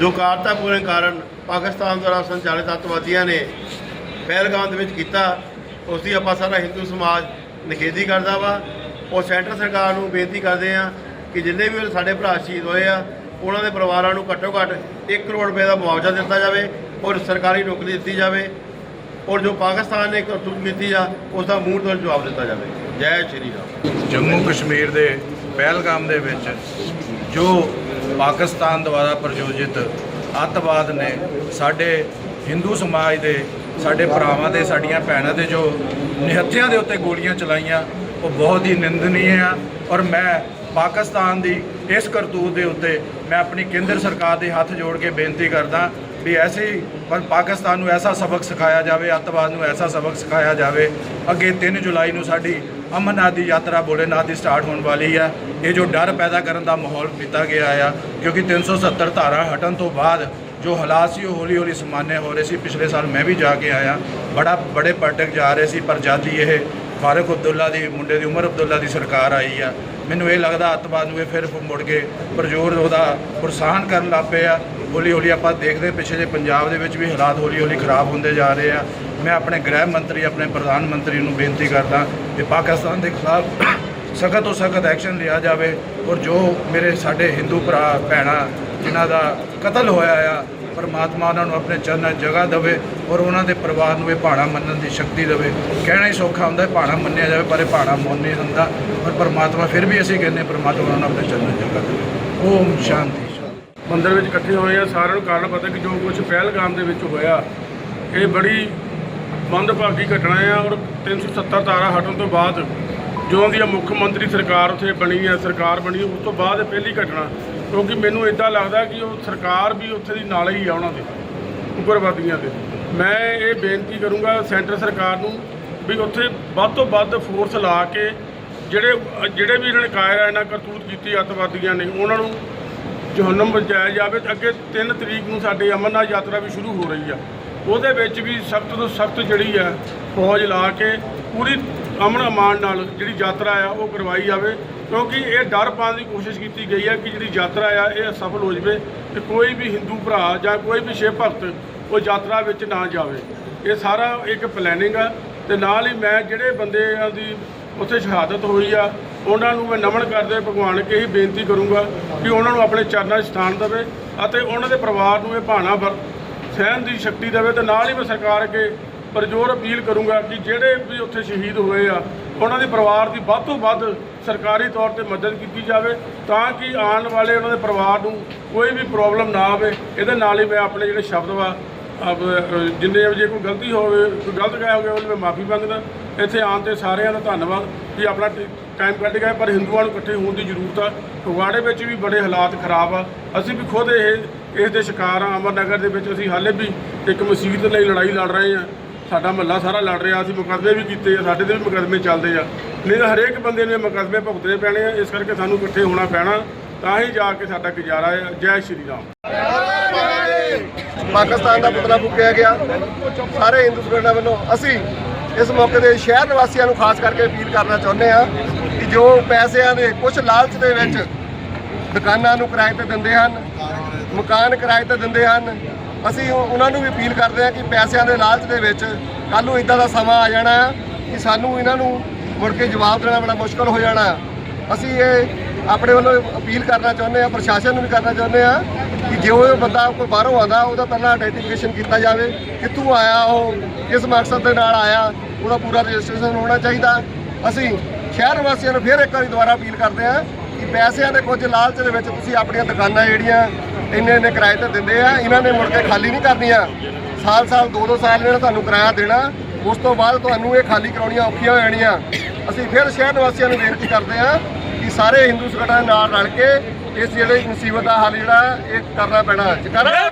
ਜੋ ਕਾਰਤਾਪੂਰਨ ਕਾਰਨ ਪਾਕਿਸਤਾਨ ਦੁਆਰਾ ਸੰਚਾਲਿਤ ਅੱਤਵਾਦੀਆਂ ਨੇ ਪਹਿਲਗਾਮ ਦੇ ਵਿੱਚ ਕੀਤਾ ਉਸ ਦੀ ਆਪਾਂ ਸਾਰਾ ਹਿੰਦੂ ਸਮਾਜ ਨਿਖੇਧੀ ਕਰਦਾ ਵਾ। ਉਹ ਸੈਂਟਰ ਸਰਕਾਰ ਨੂੰ ਬੇਨਤੀ ਕਰਦੇ ਆ ਕਿ ਜਿੰਨੇ ਵੀ ਸਾਡੇ ਭਰਾ ਸ਼ਹੀਦ ਹੋਏ ਆ, ਉਹਨਾਂ ਦੇ ਪਰਿਵਾਰਾਂ ਨੂੰ ਘੱਟੋ ਘੱਟ 1 ਕਰੋੜ ਰੁਪਏ ਦਾ ਮੁਆਵਜ਼ਾ ਦਿੱਤਾ ਜਾਵੇ ਔਰ ਸਰਕਾਰੀ ਨੌਕਰੀ ਦਿੱਤੀ ਜਾਵੇ ਔਰ ਜੋ ਪਾਕਿਸਤਾਨ ਨੇ ਕਰਤੂਤ ਕੀਤੀ ਆ ਉਸ ਦਾ ਮੂੰਹ ਤੋਂ ਜਵਾਬ ਦਿੱਤਾ ਜਾਵੇ। ਜੈ ਸ਼੍ਰੀ ਰਾਮ। ਜੰਮੂ ਕਸ਼ਮੀਰ ਦੇ ਪਹਿਲਗਾਮ ਦੇ ਵਿੱਚ ਜੋ ਪਾਕਿਸਤਾਨ ਦੁਆਰਾ ਪ੍ਰਯੋਜਿਤ ਅੱਤਵਾਦ ਨੇ ਸਾਡੇ ਹਿੰਦੂ ਸਮਾਜ ਦੇ, ਸਾਡੇ ਭਰਾਵਾਂ ਦੇ, ਸਾਡੀਆਂ ਭੈਣਾਂ ਦੇ ਜੋ ਨਿਹੱਥਿਆਂ ਦੇ ਉੱਤੇ ਗੋਲੀਆਂ ਚਲਾਈਆਂ, ਉਹ ਬਹੁਤ ਹੀ ਨਿੰਦਨੀय ਆ। ਔਰ ਮੈਂ ਪਾਕਿਸਤਾਨ ਦੀ ਇਸ ਕਰਤੂਤ ਦੇ ਉੱਤੇ ਮੈਂ ਆਪਣੀ ਕੇਂਦਰ ਸਰਕਾਰ ਦੇ ਹੱਥ ਜੋੜ ਕੇ ਬੇਨਤੀ ਕਰਦਾ ਵੀ ਐਸੇ ਹੀ ਪਰ ਪਾਕਿਸਤਾਨ ਨੂੰ ਐਸਾ ਸਬਕ ਸਿਖਾਇਆ ਜਾਵੇ, ਅੱਤਵਾਦ ਨੂੰ ਐਸਾ ਸਬਕ ਸਿਖਾਇਆ ਜਾਵੇ। ਅੱਗੇ 3 ਜੁਲਾਈ ਨੂੰ ਸਾਡੀ ਅਮਰਨਾਥ ਦੀ ਯਾਤਰਾ ਭੋਲੇਨਾਥ ਦੀ ਸਟਾਰਟ ਹੋਣ ਵਾਲੀ ਆ ਇਹ ਜੋ ਡਰ ਪੈਦਾ ਕਰਨ ਦਾ ਮਾਹੌਲ ਪੀਤਾ ਗਿਆ ਆ, ਕਿਉਂਕਿ 370 ਧਾਰਾ ਹਟਣ ਤੋਂ ਬਾਅਦ ਜੋ ਹਾਲਾਤ ਸੀ, ਉਹ ਹੌਲੀ ਹੌਲੀ ਸਮਾਨਯ ਹੋ ਰਹੇ ਸੀ। ਪਿਛਲੇ ਸਾਲ ਮੈਂ ਵੀ ਜਾ ਕੇ ਆਇਆ। ਬੜਾ, ਬੜੇ ਪਰਟਕ ਜਾ ਰਹੇ ਸੀ, ਪਰ ਜਦ ਹੀ ਇਹ ਫਾਰੂਕ ਅਬਦੁੱਲਾ ਦੀ, ਮੁੰਡੇ ਦੀ ਉਮਰ ਅਬਦੁੱਲਾ ਦੀ ਸਰਕਾਰ ਆਈ ਆ, ਮੈਨੂੰ ਇਹ ਲੱਗਦਾ ਅੱਤਵਾਦ ਨੂੰ ਇਹ ਫਿਰ ਮੁੜ ਕੇ ਪ੍ਰਜੋਰ ਉਹਦਾ ਪ੍ਰੋਤਸਾਹਨ ਕਰਨ ਲੱਗ ਪਏ ਆ। ਹੌਲੀ ਹੌਲੀ ਆਪਾਂ ਦੇਖਦੇ ਪਿੱਛੇ ਜੇ ਪੰਜਾਬ ਦੇ ਵਿੱਚ ਵੀ ਹਾਲਾਤ ਹੌਲੀ ਹੌਲੀ ਖਰਾਬ ਹੁੰਦੇ ਜਾ ਰਹੇ ਆ। ਮੈਂ ਆਪਣੇ ਗ੍ਰਹਿ ਮੰਤਰੀ, ਆਪਣੇ ਪ੍ਰਧਾਨ ਮੰਤਰੀ ਨੂੰ ਬੇਨਤੀ ਕਰਦਾ ਕਿ ਪਾਕਿਸਤਾਨ ਦੇ ਖਿਲਾਫ ਸਖਤ ਤੋਂ ਸਖਤ ਐਕਸ਼ਨ ਲਿਆ ਜਾਵੇ ਔਰ ਜੋ ਮੇਰੇ ਸਾਡੇ ਹਿੰਦੂ ਭਰਾ, ਭੈਣਾਂ ਜਿਨ੍ਹਾਂ ਦਾ ਕਤਲ ਹੋਇਆ ਆ, ਪਰਮਾਤਮਾ ਉਹਨਾਂ ਨੂੰ ਆਪਣੇ ਚਰਨਾਂ ਜਗ੍ਹਾ ਦੇਵੇ ਔਰ ਉਹਨਾਂ ਦੇ ਪਰਿਵਾਰ ਨੂੰ ਇਹ ਭਾਣਾ ਮੰਨਣ ਦੀ ਸ਼ਕਤੀ ਦੇਵੇ। ਕਹਿਣਾ ਹੀ ਸੌਖਾ ਹੁੰਦਾ, ਭਾਣਾ ਮੰਨਿਆ ਜਾਵੇ, ਪਰ ਇਹ ਭਾਣਾ ਮੰਨ ਨਹੀਂ ਹੁੰਦਾ ਔਰ ਪਰਮਾਤਮਾ ਫਿਰ ਵੀ ਅਸੀਂ ਕਹਿੰਦੇ ਪਰਮਾਤਮਾ ਉਹਨਾਂ ਨੂੰ ਆਪਣੇ ਚਰਨਾਂ ਜਗ੍ਹਾ ਦੇਵੇ। ਓਮ ਸ਼ਾਂਤੀ। ਮੰਦਰ ਵਿੱਚ ਇਕੱਠੇ ਹੋਏ ਆ, ਸਾਰਿਆਂ ਨੂੰ ਕਾਰਨ ਪਤਾ ਕਿ ਜੋ ਕੁਝ ਪਹਿਲਗਾਮ ਦੇ ਵਿੱਚ ਹੋਇਆ, ਇਹ ਬੜੀ ਮੰਦਭਾਗੀ ਘਟਨਾ ਆ ਔਰ 370 ਤਾਰਾ ਹਟਣ ਤੋਂ ਬਾਅਦ ਜਦੋਂ ਦੀ ਇਹ ਮੁੱਖ ਮੰਤਰੀ ਸਰਕਾਰ ਉੱਥੇ ਬਣੀ ਹੈ ਸਰਕਾਰ ਬਣੀ, ਉਸ ਤੋਂ ਬਾਅਦ ਇਹ ਪਹਿਲੀ ਘਟਨਾ, ਕਿਉਂਕਿ ਮੈਨੂੰ ਇਦਾਂ ਲੱਗਦਾ ਕਿ ਉਹ ਸਰਕਾਰ ਵੀ ਉੱਥੇ ਦੀ ਨਾਲ ਹੀ ਆ ਉਹਨਾਂ ਦੇ ਉਗਰਵਾਦੀਆਂ ਦੇ। ਮੈਂ ਇਹ ਬੇਨਤੀ ਕਰੂੰਗਾ ਸੈਂਟਰ ਸਰਕਾਰ ਨੂੰ ਵੀ ਉੱਥੇ ਵੱਧ ਤੋਂ ਵੱਧ ਫੋਰਸ ਲਾ ਕੇ ਜਿਹੜੇ ਜਿਹੜੇ ਵੀ ਇਹਨਾਂ ਨੇ ਕਾਇਰਾ ਇਹਨਾਂ ਕਰਤੂਤ ਕੀਤੀ, ਅੱਤਵਾਦੀਆਂ ਨੇ, ਉਹਨਾਂ ਨੂੰ ਜਹੰਨਮ ਪਹੁੰਚਾਇਆ ਜਾਵੇ ਤੇ ਅੱਗੇ 3 ਤਰੀਕ ਨੂੰ ਸਾਡੀ ਅਮਰਨਾਥ ਯਾਤਰਾ ਵੀ ਸ਼ੁਰੂ ਹੋ ਰਹੀ ਆ। ਉਹਦੇ ਵਿੱਚ ਵੀ ਸਖਤ ਤੋਂ ਸਖਤ ਜਿਹੜੀ ਆ ਫੌਜ ਲਾ ਕੇ ਪੂਰੀ ਅਮਨ ਅਮਾਨ ਨਾਲ ਜਿਹੜੀ ਯਾਤਰਾ ਆ ਉਹ ਕਰਵਾਈ ਜਾਵੇ। ਕਿਉਂਕਿ ਇਹ ਡਰ ਪਾਉਣ ਦੀ ਕੋਸ਼ਿਸ਼ ਕੀਤੀ ਗਈ ਹੈ ਕਿ ਜਿਹੜੀ ਯਾਤਰਾ ਆ ਇਹ ਸਫਲ ਹੋ ਜਾਵੇ ਤੇ ਕੋਈ ਵੀ ਹਿੰਦੂ ਭਰਾ ਜਾਂ ਕੋਈ ਵੀ ਸ਼ਿਵ ਭਗਤ ਉਹ ਯਾਤਰਾ ਵਿੱਚ ਨਾ ਜਾਵੇ। ਇਹ ਸਾਰਾ ਇੱਕ ਪਲੈਨਿੰਗ ਆ ਤੇ ਨਾਲ ਹੀ ਮੈਂ ਜਿਹੜੇ ਬੰਦਿਆਂ ਦੀ ਉੱਥੇ ਸ਼ਹਾਦਤ ਹੋਈ ਆ। ਉਹਨਾਂ ਨੂੰ ਮੈਂ ਨਮਨ ਕਰਦੇ ਭਗਵਾਨ ਅੱਗੇ ਹੀ ਬੇਨਤੀ ਕਰੂੰਗਾ ਕਿ ਉਹਨਾਂ ਨੂੰ ਆਪਣੇ ਚਰਨਾਂ 'ਚ ਸਥਾਨ ਦੇਵੇ ਅਤੇ ਉਹਨਾਂ ਦੇ ਪਰਿਵਾਰ ਨੂੰ ਇਹ ਭਾਣਾ ਵਰ- ਸਹਿਣ ਦੀ ਸ਼ਕਤੀ ਦੇਵੇ ਤੇ ਨਾਲ ਹੀ ਮੈਂ ਸਰਕਾਰ ਅੱਗੇ ਪਰਜੋਰ ਅਪੀਲ ਕਰੂੰਗਾ ਕਿ ਜਿਹੜੇ ਵੀ ਉੱਥੇ ਸ਼ਹੀਦ ਹੋਏ ਆ, ਉਹਨਾਂ ਦੇ ਪਰਿਵਾਰ ਦੀ ਵੱਧ ਤੋਂ ਵੱਧ ਸਰਕਾਰੀ ਤੌਰ ਤੇ ਮਦਦ ਕੀਤੀ ਜਾਵੇ ਤਾਂ ਕਿ ਆਉਣ ਵਾਲੇ ਉਹਨਾਂ ਦੇ ਪਰਿਵਾਰ ਨੂੰ ਕੋਈ ਵੀ ਪ੍ਰੋਬਲਮ ਨਾ ਆਵੇ। ਇਹਦੇ ਨਾਲ ਹੀ ਮੈਂ ਆਪਣੇ ਜਿਹੜੇ ਸ਼ਬਦ ਵਾ ਜਿੰਨੇ ਜੇ ਕੋਈ ਗਲਤੀ ਹੋਵੇ, ਕੋਈ ਗਲਤ ਗਾਇਆ ਹੋਵੇ, ਉਹਨੂੰ ਮੈਂ ਮਾਫੀ ਮੰਗਦਾ। ਇੱਥੇ ਆਉਣ ਤੇ ਸਾਰਿਆਂ ਦਾ ਧੰਨਵਾਦ ਵੀ ਆਪਣਾ ਟਾਈਮ ਕੱਢ ਗਏ ਪਰ ਹਿੰਦੂਆਂ ਨੂੰ ਇਕੱਠੇ ਹੋਣ ਦੀ ਜ਼ਰੂਰਤ ਆ। ਫਗਵਾੜੇ ਵਿੱਚ ਵੀ ਬੜੇ ਹਾਲਾਤ ਖਰਾਬ ਆ। ਅਸੀਂ ਵੀ ਖੁਦ ਇਹ, ਇਸ ਦੇ ਸ਼ਿਕਾਰ ਆ। ਅਮਰਨਗਰ ਦੇ ਵਿੱਚ ਅਸੀਂ ਹਾਲੇ ਵੀ ਇੱਕ ਮਸਜਿਦ ਲਈ ਲੜਾਈ ਲੜ ਰਹੇ ਆ। ਸਾਡਾ ਮਹੱਲਾ ਸਾਰਾ ਲੜ ਰਿਹਾ। ਅਸੀਂ ਮੁਕੱਦਮੇ ਵੀ ਕੀਤੇ ਆ। ਸਾਡੇ ਤੇ ਵੀ ਮੁਕੱਦਮੇ ਚੱਲਦੇ ਆ। ਨਹੀਂ ਤਾਂ ਹਰੇਕ ਬੰਦੇ ਨੂੰ ਇਹ ਮੁਕੱਦਮੇ ਭੁਗਤਣੇ ਪੈਣੇ ਆ। ਇਸ ਕਰਕੇ ਸਾਨੂੰ ਇਕੱਠੇ ਹੋਣਾ ਪੈਣਾ। ਤਾਂ ਹੀ ਜਾ ਕੇ ਸਾਡਾ ਗੁਜ਼ਾਰਾ ਹੈ ਜੈ ਸ਼੍ਰੀ ਰਾਮ। ਪਾਕਿਸਤਾਨ ਦਾ ਪੁਤਲਾ ਫੂਕਿਆ ਗਿਆ। ਸਾਰੇ ਹਿੰਦੂ ਸੰਗਠਨਾਂ ਵੱਲੋਂ ਅਸੀਂ ਇਸ ਮੌਕੇ ਤੇ ਸ਼ਹਿਰ ਨਿਵਾਸੀਆਂ ਨੂੰ ਖਾਸ ਕਰਕੇ ਅਪੀਲ ਕਰਨਾ ਚਾਹੁੰਦੇ ਆ ਕਿ ਜੋ ਪੈਸਿਆਂ ਦੇ ਕੁਝ ਲਾਲਚ ਦੇ ਵਿੱਚ ਦੁਕਾਨਾਂ ਨੂੰ ਕਿਰਾਏ ਤੇ ਦਿੰਦੇ ਹਨ, ਮਕਾਨ ਕਿਰਾਏ ਤੇ ਦਿੰਦੇ ਹਨ, ਅਸੀਂ ਉਹਨਾਂ ਨੂੰ ਵੀ ਅਪੀਲ ਕਰਦੇ ਆ ਕਿ ਪੈਸਿਆਂ ਦੇ ਲਾਲਚ ਦੇ ਵਿੱਚ ਕੱਲ ਨੂੰ ਇਦਾਂ ਦਾ ਸਮਾਂ ਆ ਜਾਣਾ ਹੈ ਕਿ ਸਾਨੂੰ ਇਹਨਾਂ ਨੂੰ ਮੁੜ ਕੇ ਜਵਾਬ ਦੇਣਾ ਬੜਾ ਮੁਸ਼ਕਲ ਹੋ ਜਾਣਾ। ਅਸੀਂ ਇਹ ਆਪਣੇ ਵੱਲੋਂ ਅਪੀਲ ਕਰਨਾ ਚਾਹੁੰਦੇ ਆ ਪ੍ਰਸ਼ਾਸਨ ਨੂੰ ਵੀ ਕਰਨਾ ਚਾਹੁੰਦੇ ਆ ਕਿ ਜੇ ਉਹ ਬੰਦਾ ਕੋਈ ਬਾਹਰੋਂ ਆਉਂਦਾ, ਉਹਦਾ ਪਹਿਲਾਂ ਆਈਡੈਂਟੀਫਿਕੇਸ਼ਨ ਕੀਤਾ ਜਾਵੇ ਕਿੱਥੋਂ ਆਇਆ, ਉਹ ਕਿਸ ਮਕਸਦ ਦੇ ਨਾਲ ਆਇਆ, ਉਹਦਾ ਪੂਰਾ ਰਜਿਸਟ੍ਰੇਸ਼ਨ ਹੋਣਾ ਚਾਹੀਦਾ। ਅਸੀਂ ਸ਼ਹਿਰ ਵਾਸੀਆਂ ਨੂੰ ਫਿਰ ਇੱਕ ਵਾਰੀ ਦੁਬਾਰਾ ਅਪੀਲ ਕਰਦੇ ਹਾਂ ਕਿ ਪੈਸਿਆਂ ਦੇ ਕੁਝ ਲਾਲਚ ਦੇ ਵਿੱਚ ਤੁਸੀਂ ਆਪਣੀਆਂ ਦੁਕਾਨਾਂ ਜਿਹੜੀਆਂ ਇੰਨੇ ਇੰਨੇ ਕਿਰਾਏ ਤੇ ਦਿੰਦੇ ਆ, ਇਹਨਾਂ ਨੇ ਮੁੜ ਕੇ ਖਾਲੀ ਨਹੀਂ ਕਰਨੀਆਂ। ਸਾਲ ਸਾਲ, ਦੋ ਦੋ ਸਾਲ ਇਹਨਾਂ ਤੁਹਾਨੂੰ ਕਿਰਾਇਆ ਦੇਣਾ, ਉਸ ਤੋਂ ਬਾਅਦ ਤੁਹਾਨੂੰ ਇਹ ਖਾਲੀ ਕਰਾਉਣੀਆਂ ਔਖੀਆਂ ਹੋ ਜਾਣੀਆਂ। ਅਸੀਂ ਫਿਰ ਸ਼ਹਿਰ ਨਿਵਾਸੀਆਂ ਨੂੰ ਬੇਨਤੀ ਕਰਦੇ ਹਾਂ ਕਿ ਸਾਰੇ ਹਿੰਦੂ ਸੰਗਠਨਾਂ ਨਾਲ ਰਲ ਕੇ ਇਸ ਜਿਹੜੇ ਮੁਸੀਬਤ ਦਾ ਹੱਲ ਜਿਹੜਾ ਇਹ ਕਰਨਾ ਪੈਣਾ ਜਕਰਾ